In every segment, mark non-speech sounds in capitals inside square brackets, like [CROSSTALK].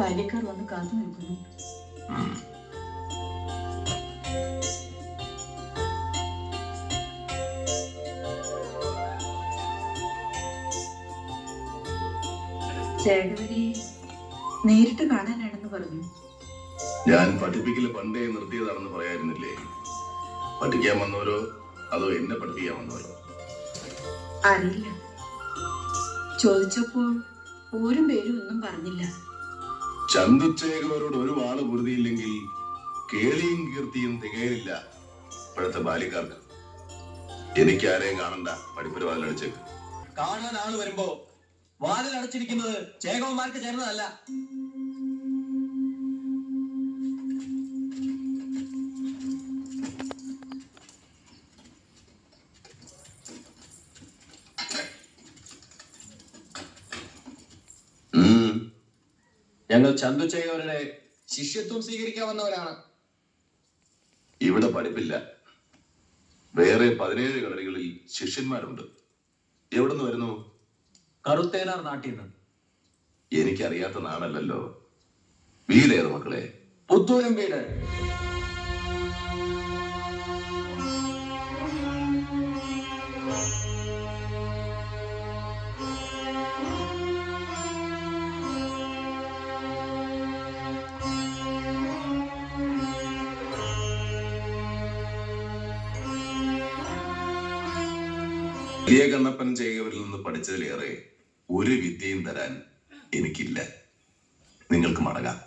ബാല്യക്കാർ വന്ന് കാത്തു നിൽക്കുന്നു. നേരിട്ട് കാണാനാണെന്ന് പറഞ്ഞു. ഞാൻ പഠിപ്പിക്കൽ പണ്ടേ നിർത്തിയതാണെന്ന് പറയായിരുന്നില്ലേ? പഠിക്കാൻ വന്നവരോ? അതോ എന്നെ പഠിപ്പിക്കാൻ വന്നവരോ? അറിയില്ല. ചോദിച്ചപ്പോൾ ഊരും പേരും ഒന്നും പറഞ്ഞില്ല. ചന്തുച്ചേകവരോട് ഒരു വാൾ പൊരുതിയില്ലെങ്കിൽ കേളിയും കീർത്തിയും തികയില്ല ഇപ്പോഴത്തെ ബാല്യക്കാർക്ക് എനിക്ക് ആരെയും കാണണ്ട പഠിപ്പൊരു വാലടിച്ചേക്ക് കാണാൻ ആൾ വരുമ്പോ വാതിൽ അടച്ചിരിക്കുന്നത് ചേകവന്മാർക്ക് ചേർന്നതല്ല. ഞങ്ങൾ ചന്തു ചേകവരുടെ ശിഷ്യത്വം സ്വീകരിക്കാൻ വന്നവരാണ്. ഇവിടെ പഠിപ്പില്ല. വേറെ പതിനേഴ് കളരികളിൽ ശിഷ്യന്മാരുണ്ട്. എവിടുന്ന് വരുന്നു? കറുത്തേനാർ നാട്ടിൽ നിന്ന്. എനിക്കറിയാത്ത നാടല്ലല്ലോ. വീടേത് മക്കളെ? പുത്തൂരം വീട്. വലിയ കണ്ണപ്പൻ ചെയ്യവരിൽ നിന്ന് പഠിച്ചതിലേറെ ഒരു വിദ്യയും തരാൻ എനിക്കില്ല. നിങ്ങൾക്ക് മടങ്ങാം.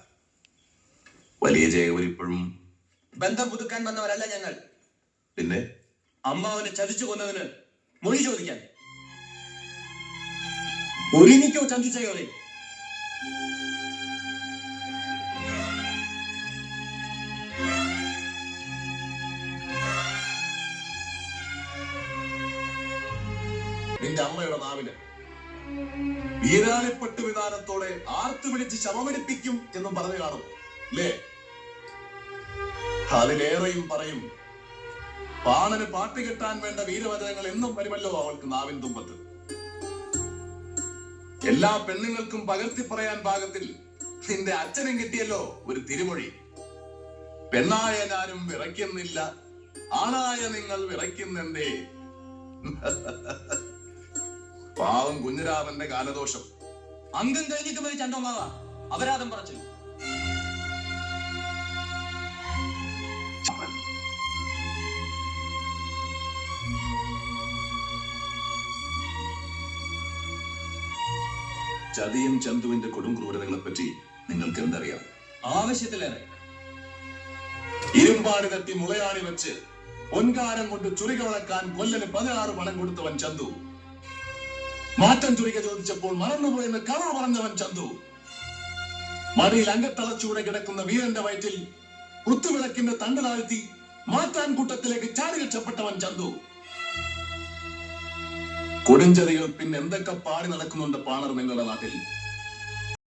വലിയ ജയവർ ഇപ്പോഴും ബന്ധം പുതുക്കാൻ വന്നവരല്ല ഞങ്ങൾ. പിന്നെ അമ്മാവനെ ചതിച്ചു കൊന്നതിന് മൊഴി ചോദിക്കാൻ. ഒരുമിക്കോ ചേകവരെ നിന്റെ അമ്മയുടെ നാവിന്. വീരാളിപ്പെട്ട് വിധാനത്തോടെ ആർത്തു വിളിച്ച് ശവമെടുപ്പിക്കും എന്നും പറഞ്ഞു കാണും. അല്ലേ അതിലേറെയും പറയും പാണന് പാട്ട് കെട്ടാൻ വേണ്ട വീരവചനങ്ങൾ എന്നും വരുമല്ലോ അവൾക്ക് നാവിൻ തുമ്പത്ത്. എല്ലാ പെണ്ണുങ്ങൾക്കും പകർത്തി പറയാൻ പാകത്തിൽ നിന്റെ അച്ഛനും കിട്ടിയല്ലോ ഒരു തിരുമൊഴി. പെണ്ണായ ഞാനും വിറയ്ക്കുന്നില്ല ആണായ നിങ്ങൾ വിറയ്ക്കുന്നെന്തേ? [LAUGHS] പാവം കുഞ്ഞിരാമന്റെ കാലദോഷം അംഗം കഴിഞ്ഞിട്ട് പോയി ചന്തമാവ അപരാധം പറച്ചു ചതിയും ചന്തുവിന്റെ കൊടും ക്രൂരതകളെ പറ്റി നിങ്ങൾക്ക് എന്തറിയാം? ആവശ്യത്തിലേറെ. ഇരുമ്പാട് കത്തി മുളയാണി വെച്ച് പൊൻകാരം കൊണ്ട് ചുരിക കൊല്ലന് പതിനാറ് പണം കൊടുത്തവൻ ചന്തു. മാറ്റം ചുരുക്കി ചോദിച്ചപ്പോൾ മറന്നുപോയെന്ന് കളർ പറഞ്ഞവൻ ചന്തു. മടിയിൽ അങ്കത്തളച്ചൂടെ കിടക്കുന്ന വീരന്റെ വയറ്റിൽ കുത്തുവിളക്കിന്റെ തണ്ട് താഴ്ത്തി മാറ്റാൻ കൂട്ടത്തിലേക്ക് ചാടി രക്ഷപ്പെട്ടവൻ ചന്തു. കൊടുഞ്ചെറികൾ പിന്നെ എന്തൊക്കെ പാടി നടക്കുന്നുണ്ട് പാണർ നിങ്ങളുടെ നാട്ടിൽ?